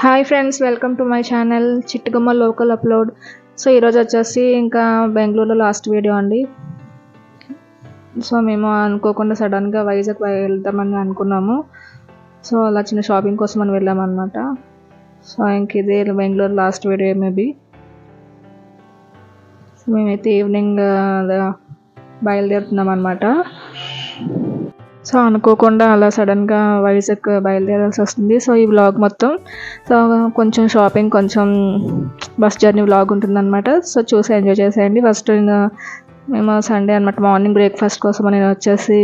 Hi friends welcome to my channel చిట్టుగమ్మ local upload so ఈరోజు వచ్చేసి ఇంకా బెంగళూరులో లాస్ట్ వీడియో అండి. సో మేము అనుకోకుండా సడన్గా వైజాగ్ వెళ్తామని అనుకున్నాము. సో అలా చిన్న షాపింగ్ కోసం అని వెళ్ళామన్నమాట సో ఇంక ఇదే Bengaluru last video maybe so మేమైతే ఈవినింగ్ బయలుదేరుతున్నాం అనమాట సో అనుకోకుండా అలా సడన్గా వైజాగ్ బయలుదేరాల్సి వస్తుంది. సో ఈ వ్లాగ్ మొత్తం సో కొంచెం షాపింగ్ కొంచెం బస్ జర్నీ వ్లాగ్ ఉంటుందన్నమాట. సో చూసి ఎంజాయ్ చేసేయండి. ఫస్ట్ మేము సండే అనమాట మార్నింగ్ బ్రేక్ఫాస్ట్ కోసం నేను వచ్చేసి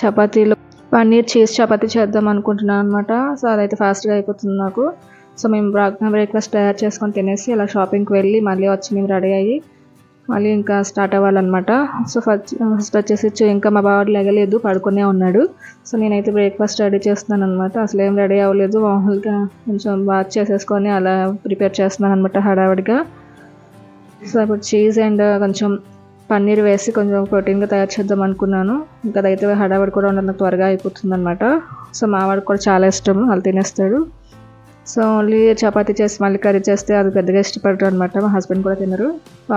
చపాతీలు పన్నీర్ చీజ్ చపాతీ చేద్దాం అనుకుంటున్నాను అనమాట సో అదైతే ఫాస్ట్గా అయిపోతుంది నాకు. సో మేము బ్రేక్ఫాస్ట్ తయారు చేసుకొని తినేసి అలా షాపింగ్కి వెళ్ళి మళ్ళీ వచ్చి మేము రెడీ అయ్యి మళ్ళీ ఇంకా స్టార్ట్ అవ్వాలన్నమాట. సో ఫస్ట్ ఫస్ట్ వచ్చేసి ఇంకా మా బావాడు లెగలేదు పడుకునే ఉన్నాడు. సో నేనైతే బ్రేక్ఫాస్ట్ రెడీ చేస్తున్నాను అనమాట అసలు ఏం రెడీ అవ్వలేదు మామూలుగా కొంచెం బాత్ చేసేసుకొని అలా ప్రిపేర్ చేస్తున్నాను అనమాట హడావిడిగా. సో ఇప్పుడు చీజ్ అండ్ uh, కొంచెం పన్నీర్ వేసి కొంచెం ప్రోటీన్గా తయారు చేద్దాం అనుకున్నాను. ఇంకా అదైతే హడావిడి కూడా ఉండదు త్వరగా అయిపోతుంది అనమాట సో మావాడికి కూడా చాలా ఇష్టం వాళ్ళు తినేస్తాడు. సో ఓన్లీ చపాతీ చేసి మళ్ళీ కర్రీ చేస్తే అది పెద్దగా ఇష్టపడరు అనమాట మా హస్బెండ్ కూడా తినరు.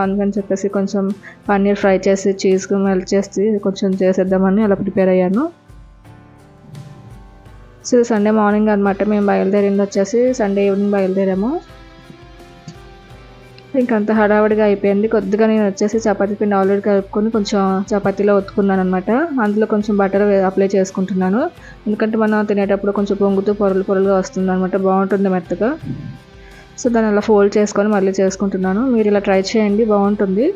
అందుకని చెప్పేసి కొంచెం పన్నీర్ ఫ్రై చేసి చీజ్ మెల్ట్ చేసి కొంచెం చేసేద్దామని అలా ప్రిపేర్ అయ్యాను. సో సండే మార్నింగ్ అనమాట మేము బయలుదేరింది వచ్చేసి సండే ఈవినింగ్ బయలుదేరాము. ఇంకంత హడావడిగా అయిపోయింది. కొద్దిగా నేను వచ్చేసి చపాతీ పిండి ఆల్రెడీ కలుపుకొని కొంచెం చపాతీలో ఒత్తుకున్నాను అనమాట అందులో కొంచెం బటర్ అప్లై చేసుకుంటున్నాను. ఎందుకంటే మనం తినేటప్పుడు కొంచెం పొంగుతూ పొరలు పొరలుగా వస్తుంది అనమాట బాగుంటుంది మెత్తగా. సో దాన్ని అలా ఫోల్డ్ చేసుకొని మళ్ళీ చేసుకుంటున్నాను. మీరు ఇలా ట్రై చేయండి బాగుంటుంది.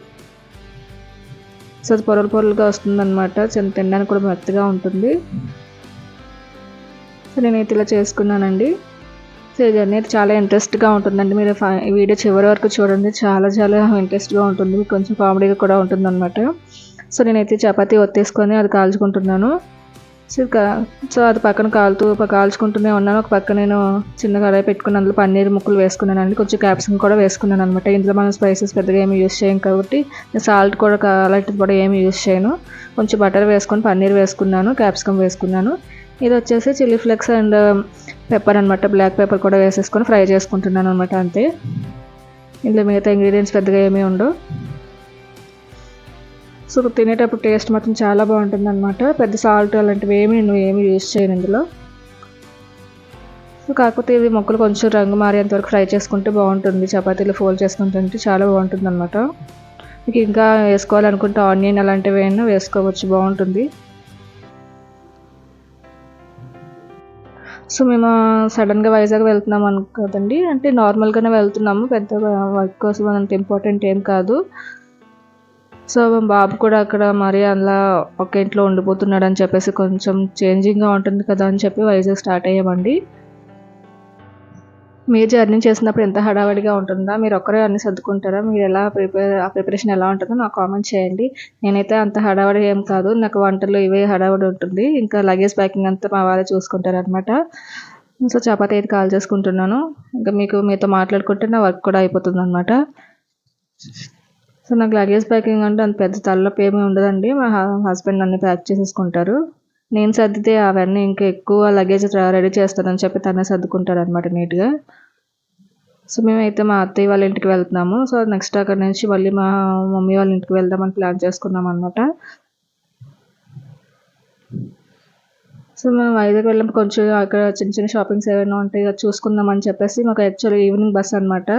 సో అది పొరలు పొరలుగా వస్తుంది అనమాట తినడానికి కూడా మెత్తగా ఉంటుంది. సో నేనైతే ఇలా చేసుకున్నానండి. సో జర్నీ చాలా ఇంట్రెస్ట్గా ఉంటుందండి. మీరు వీడియో చివరి వరకు చూడండి. చాలా చాలా ఇంట్రెస్ట్గా ఉంటుంది. మీకు కొంచెం కామెడీగా కూడా ఉంటుంది అనమాట సో నేనైతే చపాతీ ఒత్తేసుకొని అది కాల్చుకుంటున్నాను. సో సో అది పక్కన కాలుతూ కాల్చుకుంటూనే ఉన్నాను. ఒక పక్క నేను చిన్న కడాయి పెట్టుకుని అందులో పన్నీర్ ముక్కలు వేసుకున్నానండి. కొంచెం క్యాప్సికం కూడా వేసుకున్నాను అనమాట ఇందులో మనం స్పైసెస్ పెద్దగా ఏమి యూస్ చేయం కాబట్టి సాల్ట్ కూడా అలాంటిది కూడా ఏమి యూస్ చేయను. కొంచెం బటర్ వేసుకొని పన్నీర్ వేసుకున్నాను క్యాప్సికం వేసుకున్నాను. ఇది వచ్చేసి చిల్లీ ఫ్లెక్స్ అండ్ పెప్పర్ అనమాట బ్లాక్ పెప్పర్ కూడా వేసేసుకొని ఫ్రై చేసుకుంటున్నాను అనమాట అంతే. ఇందులో మిగతా ఇంగ్రీడియంట్స్ పెద్దగా ఏమీ ఉండవు. సో తినేటప్పుడు టేస్ట్ మాత్రం చాలా బాగుంటుంది అనమాట పెద్ద సాల్ట్ అలాంటివి ఏమీ నువ్వు ఏమీ యూజ్ చేయను ఇందులో. సో కాకపోతే ఇవి మొక్కలు కొంచెం రంగు మారేంతవరకు ఫ్రై చేసుకుంటే బాగుంటుంది. చపాతీలు ఫోల్డ్ చేసుకుంటుంటే చాలా బాగుంటుంది అనమాట మీకు ఇంకా వేసుకోవాలనుకుంటే ఆనియన్ అలాంటివి అయినా వేసుకోవచ్చు. బాగుంటుంది. సో మేము సడన్గా వైజాగ్ వెళ్తున్నాం అను కదండి. అంటే నార్మల్గానే వెళ్తున్నాము. పెద్ద వర్క్ కోసం అంత ఇంపార్టెంట్ ఏం కాదు. సో బాబు కూడా అక్కడ మరి అలా ఒక ఇంట్లో ఉండిపోతున్నాడు అని చెప్పేసి కొంచెం చేంజింగ్గా ఉంటుంది కదా అని చెప్పి వైజాగ్ స్టార్ట్ అయ్యామండి. మీరు జర్నీ చేసినప్పుడు ఎంత హడావడిగా ఉంటుందా? మీరు ఒక్కరే అన్ని సర్దుకుంటారా? మీరు ఎలా ప్రిపేర్ ఆ ప్రిపరేషన్ ఎలా ఉంటుందో నాకు కామెంట్ చేయండి. నేనైతే అంత హడావడి ఏం కాదు. నాకు వంటలు ఇవే హడావడి ఉంటుంది. ఇంకా లగేజ్ ప్యాకింగ్ అంతా మా వాళ్ళే చూసుకుంటారనమాట సో చపాతీ అయితే కాల్ చేసుకుంటున్నాను. ఇంకా మీకు మీతో మాట్లాడుకుంటే నా వర్క్ కూడా అయిపోతుంది అనమాట సో నాకు లగేజ్ ప్యాకింగ్ అంటే అంత పెద్ద తలనొప్పి ఏమీ ఉండదండి. మా హస్బెండ్ అన్ని ప్యాక్ చేసేసుకుంటారు. నేను సర్దితే అవన్నీ ఇంకా ఎక్కువ లగేజ్ రెడీ చేస్తానని చెప్పి తనే సర్దుకుంటాడనమాట నీట్గా. సో మేమైతే మా అత్తయ్య వాళ్ళ ఇంటికి వెళ్తున్నాము. సో నెక్స్ట్ అక్కడ నుంచి మళ్ళీ మా మమ్మీ వాళ్ళ ఇంటికి వెళ్దామని ప్లాన్ చేసుకున్నాం అనమాట సో మేము వైజాగ్ వెళ్ళాము కొంచెం అక్కడ చిన్న చిన్న షాపింగ్స్ ఏమైనా ఉంటాయి చూసుకుందాం అని చెప్పేసి మాకు యాక్చువల్ ఈవినింగ్ బస్ అనమాట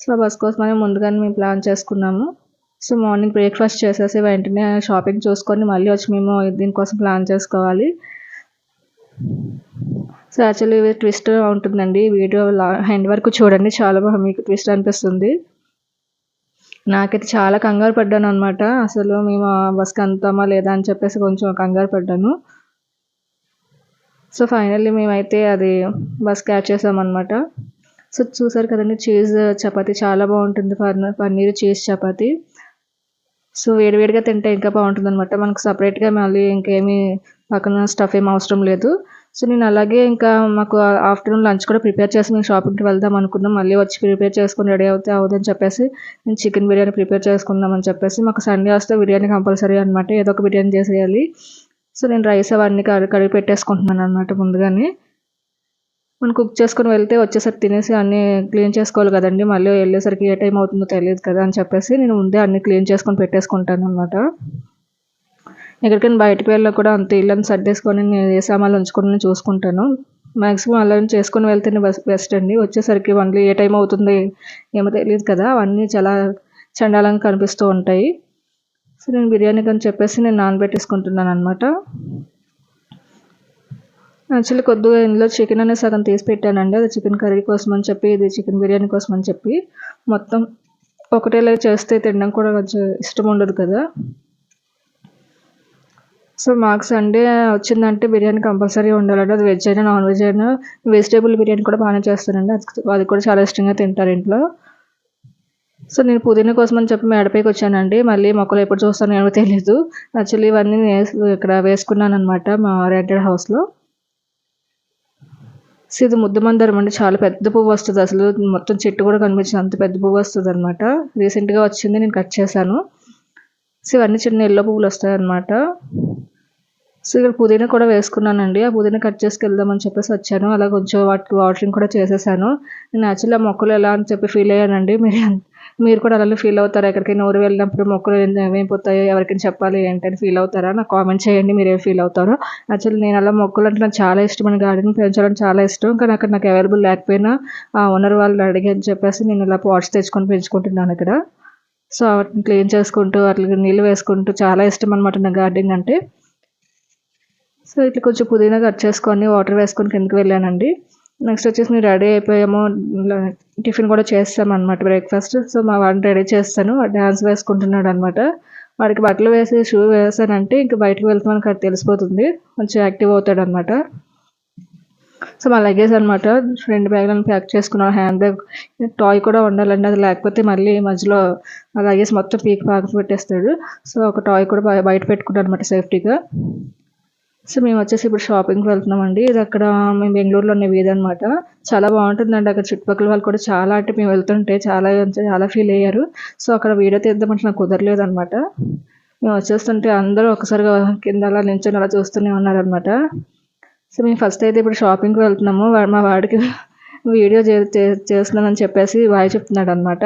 సో బస్ కోసమని ముందుగానే మేము ప్లాన్ చేసుకున్నాము. సో మార్నింగ్ బ్రేక్ఫాస్ట్ చేసేసి వెంటనే షాపింగ్ చూసుకొని మళ్ళీ వచ్చి మేము దీనికోసం ప్లాన్ చేసుకోవాలి. సో యాక్చువల్లీ ఇది ట్విస్ట్ ఉంటుందండి. వీడియో హ్యాండ్ వరకు చూడండి. చాలా బాగా మీకు ట్విస్ట్ అనిపిస్తుంది. నాకైతే చాలా కంగారు పడ్డాను అనమాట అసలు మేము బస్కి అంతామా లేదా అని చెప్పేసి కొంచెం కంగారు పడ్డాను. సో ఫైనల్లీ మేమైతే అది బస్ క్యాచ్ చేసామన్నమాట. సో చూసారు కదండి చీజ్ చపాతీ చాలా బాగుంటుంది. పన్నీర్ చీజ్ చపాతీ. సో వేడివేడిగా తింటే ఇంకా బాగుంటుంది అనమాట మనకు సపరేట్గా మళ్ళీ ఇంకేమీ పక్కన స్టఫ్ ఏం అవసరం లేదు. సో నేను అలాగే ఇంకా మాకు ఆఫ్టర్నూన్ లంచ్ కూడా ప్రిపేర్ చేసి మేము షాపింగ్కి వెళ్దాం అనుకున్నాం. మళ్ళీ వచ్చి ప్రిపేర్ చేసుకుని రెడీ అవుతే అవుదని చెప్పేసి నేను చికెన్ బిర్యానీ ప్రిపేర్ చేసుకుందాం అని చెప్పేసి మాకు సండే వస్తే బిర్యానీ కంపల్సరీ అనమాట ఏదో ఒక బిర్యానీ చేసేయాలి. సో నేను రైస్ అవన్నీ కడిగి కడిగి పెట్టేసుకుంటున్నాను అనమాట ముందుగానే. మనం కుక్ చేసుకుని వెళ్తే వచ్చేసరికి తినేసి అన్నీ క్లీన్ చేసుకోవాలి కదండి. మళ్ళీ వెళ్ళేసరికి ఏ టైం అవుతుందో తెలియదు కదా అని చెప్పేసి నేను ముందే అన్నీ క్లీన్ చేసుకొని పెట్టేసుకుంటాను అనమాట ఎక్కడికైనా బయటకు వెళ్ళినా కూడా అంత ఇళ్ళని సర్దేసుకొని నేను ఏ సామాన్లు ఉంచుకొని చూసుకుంటాను. మ్యాక్సిమం అలా చేసుకొని వెళ్తేనే బెస్ట్ బెస్ట్ అండి. వచ్చేసరికి మళ్ళీ ఏ టైం అవుతుంది ఏమో తెలియదు కదా. అవన్నీ చాలా చండాలంగా కనిపిస్తూ ఉంటాయి. సో నేను బిర్యానీ అని చెప్పేసి నేను నానబెట్టేసుకుంటున్నాను అనమాట యాక్చువల్లీ కొద్దిగా ఇందులో చికెన్ అనేది సగం తీసి పెట్టానండి. అది చికెన్ కర్రీ కోసం అని చెప్పి ఇది చికెన్ బిర్యానీ కోసం అని చెప్పి మొత్తం ఒకటేలా చేస్తే తినడం కూడా కొంచెం ఇష్టం ఉండదు కదా. సో మాకు సండే వచ్చిందంటే బిర్యానీ కంపల్సరీ ఉండాలండి. అది వెజ్ అయినా నాన్ వెజ్ అయినా వెజిటేబుల్ బిర్యానీ కూడా బాగానే చేస్తానండి అది కూడా చాలా ఇష్టంగా తింటారు ఇంట్లో. సో నేను పుదీనా కోసం అని చెప్పి మేడపైకి వచ్చానండి. మళ్ళీ మొక్కలు ఎప్పుడు చూస్తానో ఏమో తెలియదు యాక్చువల్లీ ఇవన్నీ ఇక్కడ వేసుకున్నాను అనమాట మా రెంటెడ్ హౌస్లో సో ఇది ముద్ద అండి. చాలా పెద్ద పువ్వు వస్తుంది. అసలు మొత్తం చెట్టు కూడా కనిపించింది. అంత పెద్ద పువ్వు వస్తుంది అనమాట రీసెంట్గా వచ్చింది. నేను కట్ చేశాను. సో ఇవన్నీ చిన్న ఎల్లో పువ్వులు వస్తాయి అనమాట సో ఇక్కడ పుదీనా కూడా వేసుకున్నానండి. ఆ పుదీనా కట్ చేసుకు వెళ్దామని చెప్పేసి వచ్చాను. అలా కొంచెం వాటికి వాటరింగ్ కూడా చేసేసాను. నేను యాక్చువల్లీ ఆ మొక్కలు ఎలా అని చెప్పి ఫీల్ అయ్యానండి. మీరు మీరు కూడా అలా ఫీల్ అవుతారా? ఎక్కడికైనా ఊరు వెళ్ళినప్పుడు మొక్కలు ఏమైపోతాయో ఎవరికైనా చెప్పాలి ఏంటని ఫీల్ అవుతారా? నాకు కామెంట్ చేయండి మీరు ఏం ఫీల్ అవుతారో. యాక్చువల్లీ నేను అలా మొక్కలు అంటే నాకు చాలా ఇష్టం అని గార్డెన్ పెంచడం చాలా ఇష్టం. కానీ అక్కడ నాకు అవైలబుల్ లేకపోయినా ఆ ఓనర్ వాళ్ళు అడిగి అని చెప్పేసి నేను ఇలా పాట్స్ తెచ్చుకొని పెంచుకుంటున్నాను ఇక్కడ. సో వాటిని క్లీన్ చేసుకుంటూ వాటికి నీళ్ళు వేసుకుంటూ చాలా ఇష్టం అనమాట నా గార్డెనింగ్ అంటే. సో ఇట్లా కొంచెం పుదీనా కట్ చేసుకొని వాటర్ వేసుకొని కిందకి వెళ్ళానండి. నెక్స్ట్ వచ్చేసి మేము రెడీ అయిపోయాము. టిఫిన్ కూడా చేస్తాం అనమాట బ్రేక్ఫాస్ట్ సో మా వాడిని రెడీ చేస్తాను. డ్యాన్స్ వేసుకుంటున్నాడు అనమాట వాడికి బట్టలు వేసి షూ వేసానంటే ఇంక బయటకు వెళ్తామని అక్కడ తెలిసిపోతుంది. కొంచెం యాక్టివ్ అవుతాడు అనమాట సో మా లగేజ్ అనమాట రెండు బ్యాగులను ప్యాక్ చేసుకున్నాను హ్యాండ్ బ్యాగ్ టాయ్ కూడా ఉండాలండి. అది లేకపోతే మళ్ళీ మధ్యలో ఆ లగేజ్ మొత్తం పీక్ పాక పెట్టేస్తాడు. సో ఒక టాయ్ కూడా బయట పెట్టుకున్నాను అనమాట సేఫ్టీగా సో మేము వచ్చేసి ఇప్పుడు షాపింగ్కి వెళ్తున్నామండి ఇది అక్కడ మేము బెంగళూరులో ఉన్న వీధి అనమాట చాలా బాగుంటుందండి. అక్కడ చుట్టుపక్కల వాళ్ళు కూడా చాలా అంటే మేము వెళ్తుంటే చాలా చాలా ఫీల్ అయ్యారు. సో అక్కడ వీడియో తీద్దామంటే నాకు కుదరలేదు అనమాట మేము వచ్చేస్తుంటే అందరూ ఒకసారిగా కింద అలా నించొని అలా చూస్తూనే ఉన్నారనమాట సో మేము ఫస్ట్ అయితే ఇప్పుడు షాపింగ్కి వెళ్తున్నాము. మా వాడికి వీడియో చేస్తున్నానని చెప్పేసి వాయి చెప్తున్నాడు అనమాట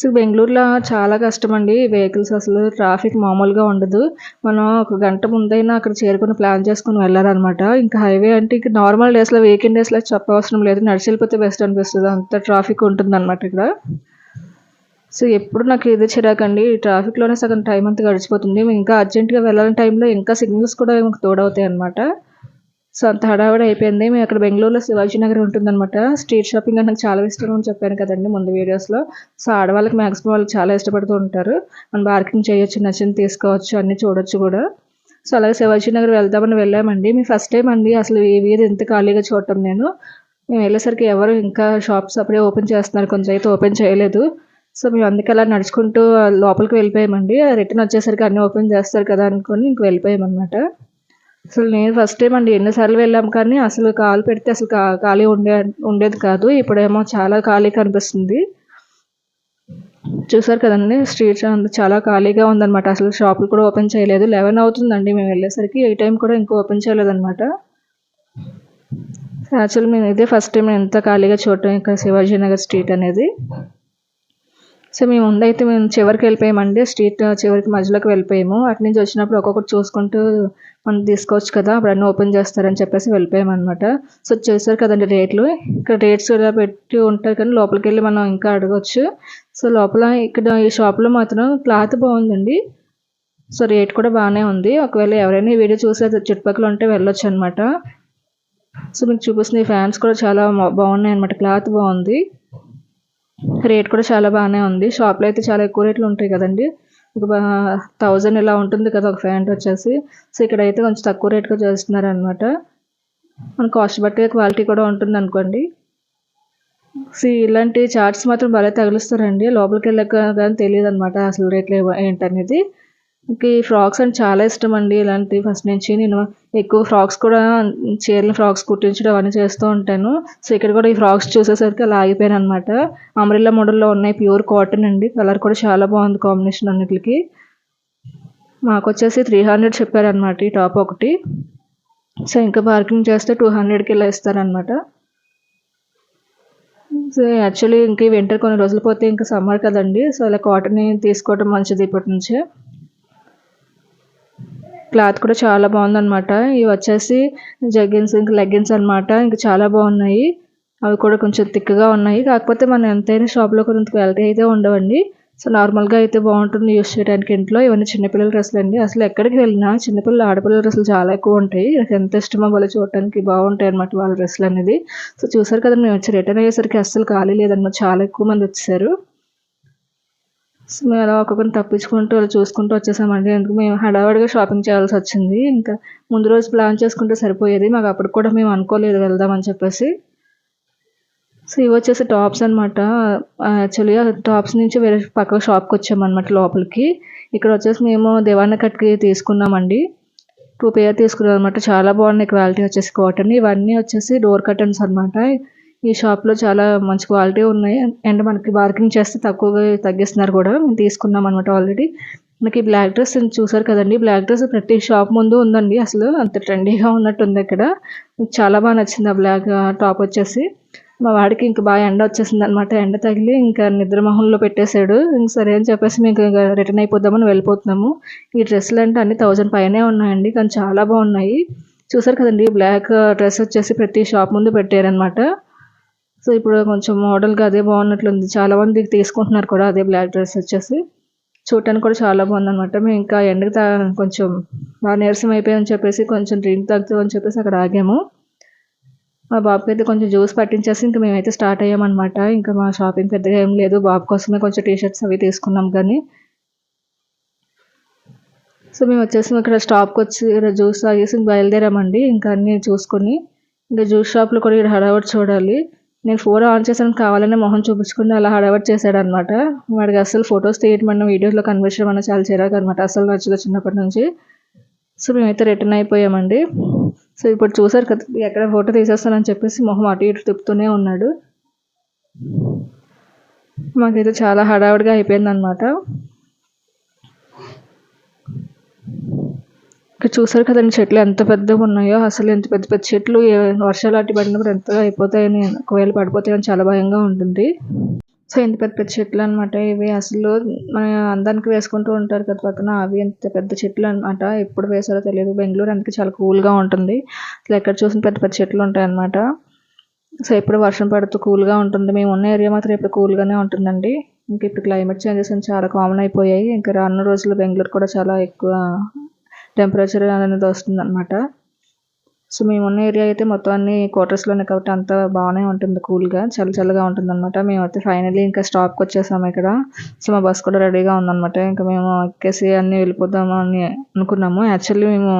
సో బెంగళూరులో చాలా కష్టం అండి వెహికల్స్ అసలు ట్రాఫిక్ మామూలుగా ఉండదు. మనం ఒక గంట ముందైనా అక్కడ చేరుకుని ప్లాన్ చేసుకుని వెళ్ళాలన్నమాట. ఇంకా హైవే అంటే ఇంకా నార్మల్ డేస్లో వీకెండ్ డేస్లో చెప్పవసరం లేదు. నడిచి వెళ్ళిపోతే బెస్ట్ అనిపిస్తుంది. అంత ట్రాఫిక్ ఉంటుంది అనమాట ఇక్కడ. సో ఎప్పుడు నాకు ఇది చిరాకండి ట్రాఫిక్లోనే సగం టైం అంతా గడిచిపోతుంది. ఇంకా అర్జెంటుగా వెళ్ళాలని టైంలో ఇంకా సిగ్నల్స్ కూడా తోడవుతాయి అనమాట సో అంత హడావిడి అయిపోయింది. మేము అక్కడ బెంగళూరులో శివాజీ నగర్ ఉంటుందన్నమాట. స్ట్రీట్ షాపింగ్ అంటే నాకు చాలా ఇష్టం అని చెప్పాను కదండి ముందు వీడియోస్లో. సో ఆడవాళ్ళకి మ్యాక్సిమం వాళ్ళు చాలా ఇష్టపడుతూ ఉంటారు. మనం బార్కింగ్ చేయొచ్చు నచ్చింది తీసుకోవచ్చు అన్నీ చూడొచ్చు కూడా. సో అలాగే శివాజీ నగర్ వెళ్దామని వెళ్ళామండి. మీ ఫస్ట్ టైం అండి. అసలు ఈ వీధి ఎంత ఖాళీగా చూడటం నేను. మేము వెళ్ళేసరికి ఎవరు ఇంకా షాప్స్ అప్పుడే ఓపెన్ చేస్తున్నారు. కొంచెం అయితే ఓపెన్ చేయలేదు. సో మేము అందుకే అలా నడుచుకుంటూ లోపలికి వెళ్ళిపోయామండి. రిటర్న్ వచ్చేసరికి అన్నీ ఓపెన్ చేస్తారు కదా అనుకొని ఇంక వెళ్ళిపోయామన్నమాట. అసలు నేను ఫస్ట్ టైం అండి. ఎన్నిసార్లు వెళ్ళాం కానీ అసలు కాలు పెడితే అసలు ఖాళీ ఉండే ఉండేది కాదు. ఇప్పుడేమో చాలా ఖాళీ కనిపిస్తుంది. చూసారు కదండి స్ట్రీట్ చాలా ఖాళీగా ఉందన్నమాట. అసలు షాపులు కూడా ఓపెన్ చేయలేదు. లెవెన్ అవుతుందండి మేము వెళ్ళేసరికి. ఏ టైం కూడా ఇంకా ఓపెన్ చేయలేదన్నమాట. యాక్చువల్ మేము ఇదే ఫస్ట్ టైం ఎంత ఖాళీగా చూడటం ఇక్కడ శివాజీ నగర్ స్ట్రీట్ అనేది. సో మేము ముందైతే మేము చివరికి వెళ్ళిపోయామండి. స్ట్రీట్ చివరికి మధ్యలోకి వెళ్ళిపోయాము. అటు నుంచి వచ్చినప్పుడు ఒక్కొక్కటి చూసుకుంటూ మనం తీసుకోవచ్చు కదా అప్పుడు అన్నీ ఓపెన్ చేస్తారని చెప్పేసి వెళ్ళిపోయామన్నమాట. సో చేశారు కదండి రేట్లు. ఇక్కడ రేట్స్ ఇలా పెట్టి ఉంటారు కానీ లోపలికి వెళ్ళి మనం ఇంకా అడగవచ్చు సో లోపల ఇక్కడ ఈ షాప్లో మాత్రం క్లాత్ బాగుందండి. సో రేట్ కూడా బాగానే ఉంది. ఒకవేళ ఎవరైనా ఈ వీడియో చూసే చుట్టుపక్కల ఉంటే వెళ్ళొచ్చు అనమాట సో మీకు చూపిస్తుంది ఫ్యాన్స్ కూడా చాలా బాగున్నాయి అనమాట క్లాత్ బాగుంది. రేట్ కూడా చాలా బాగానే ఉంది. షాప్లో అయితే చాలా ఎక్కువ రేట్లు ఉంటాయి కదండి. ఒక థౌజండ్ ఇలా ఉంటుంది కదా ఒక ప్యాంట్ వచ్చేసి. సో ఇక్కడ అయితే కొంచెం తక్కువ రేట్గా చేస్తున్నారు అనమాట మన కాస్ట్ బట్టి క్వాలిటీ కూడా ఉంటుంది అనుకోండి సో ఇలాంటి చార్ట్స్ మాత్రం భలే తగులుస్తారండి. లోపలికి వెళ్ళాక కానీ తెలియదు అనమాట అసలు రేట్లు ఏంటనేది. ఈ ఫ్రాక్స్ అంటే చాలా ఇష్టం అండి. ఇలాంటివి ఫస్ట్ నుంచి నేను ఎక్కువ ఫ్రాక్స్ కూడా చీరలు ఫ్రాక్స్ కుట్టించడం అవన్నీ చేస్తూ ఉంటాను. సో ఇక్కడ కూడా ఈ ఫ్రాక్స్ చూసేసరికి అలా ఆగిపోయాను అనమాట అమరిల్లా మోడల్లో ఉన్నాయి ప్యూర్ కాటన్ అండి. కలర్ కూడా చాలా బాగుంది కాంబినేషన్ అన్నిటికి. మాకు వచ్చేసి త్రీ హండ్రెడ్ చెప్పారనమాట ఈ టాప్ ఒకటి. సో ఇంకా పార్కింగ్ చేస్తే టూ హండ్రెడ్కి ఇలా ఇస్తారనమాట సో యాక్చువల్లీ ఇంక ఈ వింటర్ కొన్ని రోజులు పోతే ఇంకా సమ్మర్ కదండి. సో ఇలా కాటన్ తీసుకోవడం మంచిది ఇప్పటి నుంచే. క్లాత్ కూడా చాలా బాగుందన్నమాట. ఇవి వచ్చేసి జగ్గిన్స్ ఇంకా లెగ్గిన్స్ అనమాట ఇంకా చాలా బాగున్నాయి. అవి కూడా కొంచెం థిక్గా ఉన్నాయి. కాకపోతే మనం ఎంతైనా షాప్లో కొంత క్వాలిటీ అయితే ఉండవండి. సో నార్మల్గా అయితే బాగుంటుంది యూస్ చేయడానికి ఇంట్లో. ఇవన్నీ చిన్నపిల్లల డ్రెస్సులు అండి అసలు ఎక్కడికి వెళ్ళినా చిన్నపిల్లల ఆడపిల్లల డ్రెస్సులు చాలా ఎక్కువ ఉంటాయి. నాకు ఎంత ఇష్టమో వాళ్ళు చూడటానికి బాగుంటాయి అనమాట వాళ్ళ డ్రెస్సులు అనేది సో చూసారు కదా మేము వచ్చి రిటర్న్ అయ్యేసరికి అస్సలు ఖాళీ లేదన్నమాట. చాలా ఎక్కువ మంది వచ్చేసారు. మేము అలా ఒక్కొక్కరిని తప్పించుకుంటూ అలా చూసుకుంటూ వచ్చేసామండి. ఎందుకు మేము హడావడిగా షాపింగ్ చేయాల్సి వచ్చింది. ఇంకా ముందు రోజు ప్లాన్ చేసుకుంటే సరిపోయేది. మాకు అప్పుడు కూడా మేము అనుకోలేదు వెళ్దామని చెప్పేసి. సో ఇవి వచ్చేసి టాప్స్ అనమాట యాక్చువల్గా టాప్స్ నుంచి వేరే పక్క షాప్కి వచ్చామన్నమాట లోపలికి. ఇక్కడ వచ్చేసి మేము దేవాన కట్కి తీసుకున్నామండి. టూ పేర్ తీసుకున్నాం అనమాట చాలా బాగున్నాయి క్వాలిటీ వచ్చేసి కాటన్. ఇవన్నీ వచ్చేసి డోర్ కర్టన్స్ అనమాట ఈ షాప్లో చాలా మంచి క్వాలిటీ ఉన్నాయి. అండ్ మనకి బార్గెనింగ్ చేస్తే తక్కువగా తగ్గిస్తున్నారు కూడా. మేము తీసుకున్నాం అనమాట ఆల్రెడీ మనకి బ్లాక్ డ్రెస్ చూసారు కదండి. బ్లాక్ డ్రెస్ ప్రతి షాప్ ముందు ఉందండి. అసలు అంత ట్రెండీగా ఉన్నట్టు ఉంది ఇక్కడ. చాలా బాగా నచ్చింది ఆ బ్లాక్ టాప్ వచ్చేసి. మా వాడికి ఇంకా బాగా ఎండ వచ్చేసింది అనమాట ఎండ తగిలి ఇంకా నిద్రమహంలో పెట్టేశాడు. ఇంక సరే అని చెప్పేసి మేము ఇంకా రిటర్న్ అయిపోదామని వెళ్ళిపోతున్నాము. ఈ డ్రెస్సులు అంటే అన్ని థౌజండ్ పైనే ఉన్నాయండి. కానీ చాలా బాగున్నాయి. చూసారు కదండి బ్లాక్ డ్రెస్ వచ్చేసి ప్రతి షాప్ ముందు పెట్టారనమాట సో ఇప్పుడు కొంచెం మోడల్గా అదే బాగున్నట్లుంది. చాలా మంది తీసుకుంటున్నారు కూడా అదే బ్లాక్ డ్రెస్ వచ్చేసి. చూడటానికి కూడా చాలా బాగుందన్నమాట. మేము ఇంకా ఎండకి కొంచెం బాగా నీరసం అయిపోయామని చెప్పేసి కొంచెం డ్రింక్ తగ్గుతామని చెప్పేసి అక్కడ ఆగాము. మా బాబుకి అయితే కొంచెం జ్యూస్ పట్టించేసి ఇంకా మేమైతే స్టార్ట్ అయ్యామన్నమాట. ఇంకా మా షాపింగ్ పెద్దగా ఏం లేదు. బాబు కోసమే కొంచెం టీషర్ట్స్ అవి తీసుకున్నాం కానీ. సో మేము వచ్చేసి ఇక్కడ స్టాప్కి వచ్చి ఇక్కడ జ్యూస్ తాగేసి బయలుదేరామండి. ఇంకా అన్నీ చూసుకొని ఇంకా జ్యూస్ షాప్లో కూడా ఇక్కడ హడావడి చూడాలి. నేను ఫోన్ ఆన్ చేశాను కావాలనే మొహం చూపించుకుని అలా హడావడి చేశాడు అనమాట వాడికి అసలు ఫొటోస్ తీయటమన్నా వీడియోస్లో కన్వర్షన్ అన్న చాలా చిరాకు అనమాట అసలు నచ్చదు చిన్నప్పటి నుంచి. సో మేమైతే రిటర్న్ అయిపోయామండి. సో ఇప్పుడు చూసారు కదా ఎక్కడ ఫోటో తీసేస్తానని చెప్పేసి మొహం అటు ఇటు తిప్పుతూనే ఉన్నాడు. మాకైతే చాలా హడావుడిగా అయిపోయింది అనమాట ఇక్కడ చూసారు కదండి చెట్లు ఎంత పెద్దగా ఉన్నాయో అసలు ఎంత పెద్ద పెద్ద చెట్లు వర్షాలు అట్టి పడినప్పుడు ఎంతగా అయిపోతాయని ఒకవేళ పడిపోతాయని చాలా భయంగా ఉంటుంది. సో ఎంత పెద్ద పెద్ద చెట్లు అనమాట ఇవి. అసలు మన అందానికి వేసుకుంటూ ఉంటారు కదా పక్కన అవి ఎంత పెద్ద చెట్లు అనమాట ఎప్పుడు వేసారో తెలియదు. బెంగళూరు అందుకే చాలా కూల్గా ఉంటుంది. అసలు ఎక్కడ చూసిన పెద్ద పెద్ద చెట్లు ఉంటాయన్నమాట సో ఎప్పుడు వర్షం పడుతూ కూల్గా ఉంటుంది. మేము ఉన్న ఏరియా మాత్రం ఎప్పుడు కూల్గానే ఉంటుందండి. ఇంక ఇప్పుడు క్లైమేట్ చేంజెస్ చాలా కామన్ అయిపోయాయి. ఇంకా రానున్న రోజుల్లో బెంగళూరు కూడా చాలా ఎక్కువ టెంపరేచర్ అనేది వస్తుంది అనమాట సో మేము ఉన్న ఏరియా అయితే మొత్తం అన్ని క్వార్టర్స్లోనే కాబట్టి అంత బాగానే ఉంటుంది కూల్గా చల్ల చల్లగా ఉంటుంది అనమాట మేమైతే ఫైనల్లీ ఇంకా స్టాప్కి వచ్చేసాము ఇక్కడ. సో మా బస్ కూడా రెడీగా ఉందన్నమాట. ఇంకా మేము ఎక్కేసి అన్నీ వెళ్ళిపోదాము అని అనుకున్నాము. యాక్చువల్లీ మేము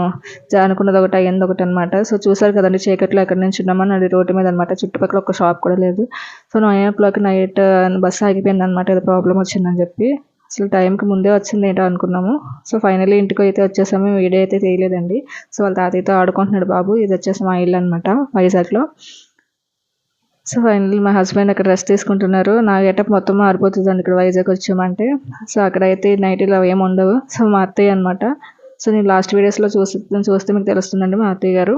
అనుకున్నది ఒకటి అయ్యింది ఒకటి అనమాట సో చూసారు కదండి చీకట్లో ఎక్కడి నుంచి ఉన్నామని అది రోడ్డు మీద అనమాట చుట్టుపక్కల ఒక షాప్ కూడా లేదు. So nine o'clock night bus ఆగిపోయింది అనమాట ఏదో ప్రాబ్లం వచ్చిందని చెప్పి. అసలు టైంకి ముందే వచ్చింది ఏంటో అనుకున్నాము. సో ఫైనల్లీ ఇంటికి అయితే వచ్చేసాము. వీడియో అయితే తీయలేదండి. సో వాళ్ళ తాతయ్యతో ఆడుకుంటున్నాడు బాబు. ఇది వచ్చేసి మా ఇల్లు అనమాట వైజాగ్లో సో ఫైనల్లీ మా హస్బెండ్ అక్కడ రెస్ట్ తీసుకుంటున్నారు. నా గెటప్ మొత్తం మారిపోతుందండి ఇక్కడ వైజాగ్ వచ్చామంటే. సో అక్కడైతే నైట్ ఇలా ఏమి ఉండవు. సో మా అత్తయ్య అనమాట సో నేను లాస్ట్ వీడియోస్లో చూసి చూస్తే మీకు తెలుస్తుందండి మా అత్తయ్య గారు.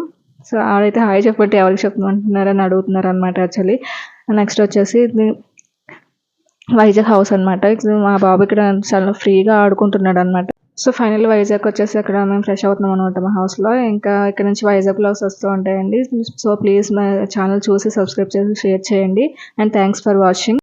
సో ఆడైతే హాయ్ చెప్పబట్టి ఎవరికి చెప్పమంటున్నారని అడుగుతున్నారు అనమాట యాక్చువల్లీ. నెక్స్ట్ వచ్చేసి వైజాగ్ హౌస్ అనమాట మా బాబు ఇక్కడ చాలా ఫ్రీగా ఆడుకుంటున్నాడు అనమాట సో ఫైనల్ వైజాగ్ వచ్చేసి అక్కడ మేము ఫ్రెష్ అవుతున్నాం అనమాట మా హౌస్లో ఇంకా ఇక్కడ నుంచి వైజాగ్ బ్లాగ్స్ వస్తూ ఉంటాయండి. సో ప్లీజ్ మా ఛానల్ చూసి సబ్స్క్రైబ్ చేసి షేర్ చేయండి. And thanks for watching